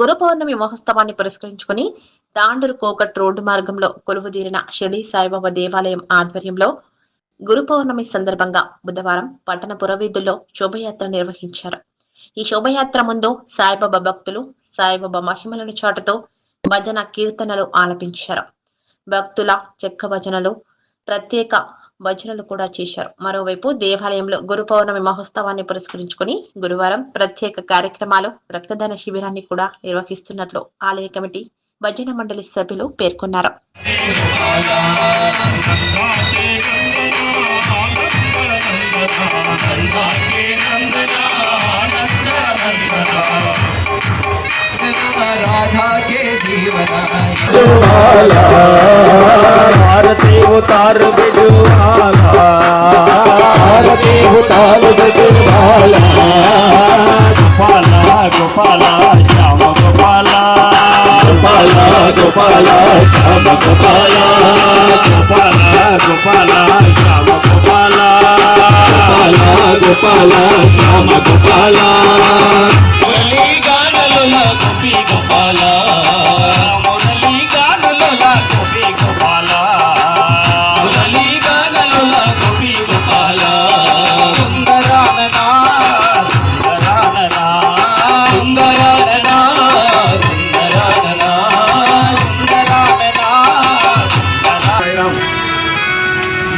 గురు పౌర్ణమి మహోత్సవాన్ని పురస్కరించుకుని దాండూరు కోకట్ రోడ్డు మార్గంలో కొలువుదీరిన షిరిడి సాయిబాబా దేవాలయం ఆధ్వర్యంలో గురు పౌర్ణమి సందర్భంగా బుధవారం పట్టణ పురవీధుల్లో శోభయాత్ర నిర్వహించారు. ఈ శోభయాత్ర ముందు సాయిబాబా భక్తులు సాయిబాబా మహిమలను చాటుతో భజన కీర్తనలు ఆలపించారు. భక్తుల చెక్క భజనలు ప్రత్యేక భజనలు కూడా చేశారు మరోవైపు దేవాలయంలో గురు పౌర్ణమి మహోత్సవాన్ని పురస్కరించుకుని గురువారం ప్రత్యేక కార్యక్రమాలు రక్తదాన శిబిరాన్ని కూడా నిర్వహిస్తున్నట్లు ఆలయ కమిటీ భజన మండలి సభ్యులు పేర్కొన్నారు राधा के जीवन भारती उतार बिजवाला भारती उतार बिजवाला गोपाला गोपाला श्याम गोपाला। गोपाला गोपाला श्याम गोपाला। गोपाला गोपाला श्याम गोपाला। गोपाला गोपाला श्याम गोपाला।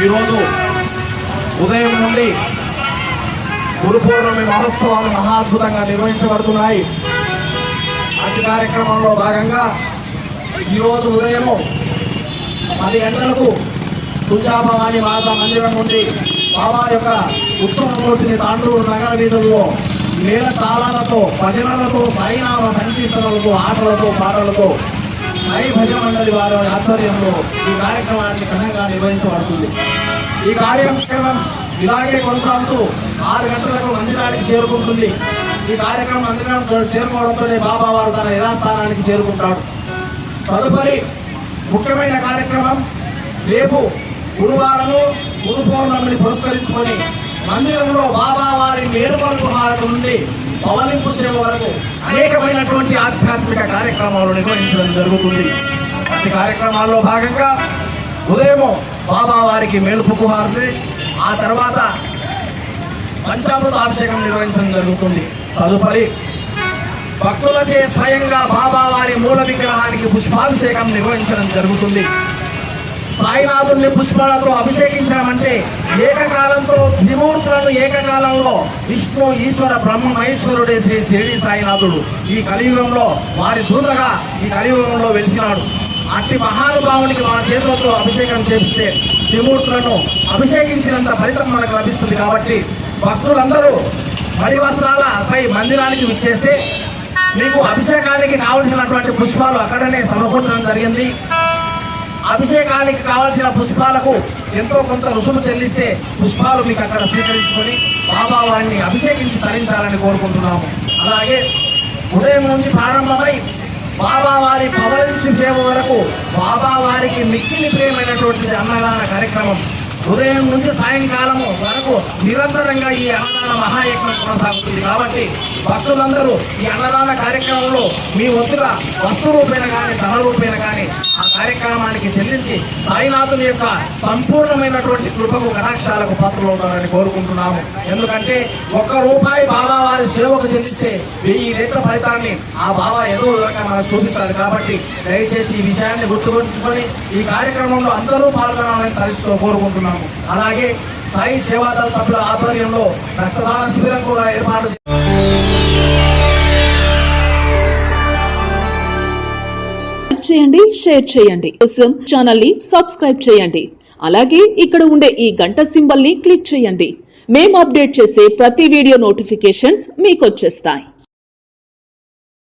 ఈరోజు ఉదయం నుండి గురు పౌర్ణమి మహోత్సవాలు మహాద్భుతంగా నిర్వహించబడుతున్నాయి. అతి కార్యక్రమంలో భాగంగా ఈరోజు ఉదయము పది గంటలకు తుజాభవాని మాత మందిరం నుండి బాబా యొక్క ఉత్సవమూర్తిని తాండూరు నగర వీధుల్లో నేల తాళాలతో భజనలతో సాయినామ సంకీర్తనలతో ఆటలతో పాటలతో మై భజ మండలి వారి ఆధ్వర్యంలో ఈ కార్యక్రమాన్ని ఘనంగా నిర్వహించబడుతుంది. ఈ కార్యక్రమం ఇలాగే కొనసాగుతూ ఆరు గంటలకు మందిరానికి చేరుకుంటుంది. ఈ కార్యక్రమం మందిరం చేరుకోవడంతోనే బాబా వారు తన యథాస్థానానికి చేరుకుంటాడు తదుపరి ముఖ్యమైన కార్యక్రమం రేపు గురువారము గురు పౌర్ణమిని పురస్కరించుకొని మందిరంలో బాబా వారి మేలుకొలుపు హారత నుండి పవలింపు సేవ వరకు అనేకమైనటువంటి ఆధ్యాత్మిక కార్యక్రమాలు నిర్వహించడం జరుగుతుంది. అట్టి కార్యక్రమాల్లో భాగంగా ఉదయము బాబా వారికి మేలుపుకు హారతి ఆ తర్వాత పంచామృత అభిషేకం నిర్వహించడం జరుగుతుంది. తదుపరి భక్తులచే స్వయంగా బాబా వారి మూల విగ్రహానికి పుష్పాభిషేకం నిర్వహించడం జరుగుతుంది. సాయినాథుల్ని పుష్పాలతో అభిషేకించామంటే ఏకకాలంతో త్రిమూర్తులను ఏకకాలంలో విష్ణు ఈశ్వర బ్రహ్మ మహేశ్వరుడే శ్రీ షిరిడి సాయినాథుడు. ఈ కలియుగంలో వారి దూతగా ఈ కలియుగంలో వెలిసినాడు. అట్టి మహానుభావునికి మన చేతులతో అభిషేకం చేపిస్తే త్రిమూర్తులను అభిషేకించినంత ఫలితం మనకు లభిస్తుంది కాబట్టి భక్తులందరూ మడి వస్త్రాలపై మందిరానికి విచ్చేస్తే మీకు అభిషేకానికి కావలసినటువంటి పుష్పాలు అక్కడనే సమకూర్చడం జరిగింది. అభిషేకానికి కావాల్సిన పుష్పాలకు ఎంతో కొంత రుసుము చెల్లిస్తే పుష్పాలు మీకు అక్కడ స్వీకరించుకొని బాబా వారిని అభిషేకించి తరించాలని కోరుకుంటున్నాము. అలాగే ఉదయం నుంచి ప్రారంభమై బాబా వారి పవలించి సేవ వరకు బాబా వారికి మిక్కిలి ప్రియమైనటువంటి అన్నదాన కార్యక్రమం ఉదయం నుంచి సాయంకాలము వరకు నిరంతరంగా ఈ అన్నదాన మహాయజ్ఞం కొనసాగుతుంది. కాబట్టి భక్తులందరూ ఈ అన్నదాన కార్యక్రమంలో మీ వంతుగా వస్తు రూపేణ కానీ ధన రూపేణ కానీ ఆ కార్యక్రమానికి చెల్లించి సాయినాథుని యొక్క సంపూర్ణమైనటువంటి కృపకు కటాక్షాలకు పాత్రలవుతారని కోరుకుంటున్నాము. ఎందుకంటే ఒక్క రూపాయి బాబా వారి సేవకు చెల్లిస్తే వెయ్యి రేట్ల ఫలితాన్ని ఆ బాబా ఏదో విధంగా మనకు చూపిస్తారు కాబట్టి దయచేసి ఈ విషయాన్ని గుర్తుపెట్టుకొని ఈ కార్యక్రమంలో అందరూ పాల్గొనాలని తలుస్తూ కోరుకుంటున్నాము. అలాగే సాయి సేవాదళ సభ్యుల ఆధ్వర్యంలో రక్తదాన శిబిరం కూడా ఏర్పాటు చేయండి షేర్ చేయండి. కోసం ఛానల్ని సబ్స్క్రైబ్ చేయండి. అలాగే ఇక్కడ ఉండే ఈ గంట సింబల్ని క్లిక్ చేయండి. మేము అప్డేట్ చేసే ప్రతి వీడియో నోటిఫికేషన్స్ మీకు వచ్చేస్తాయి.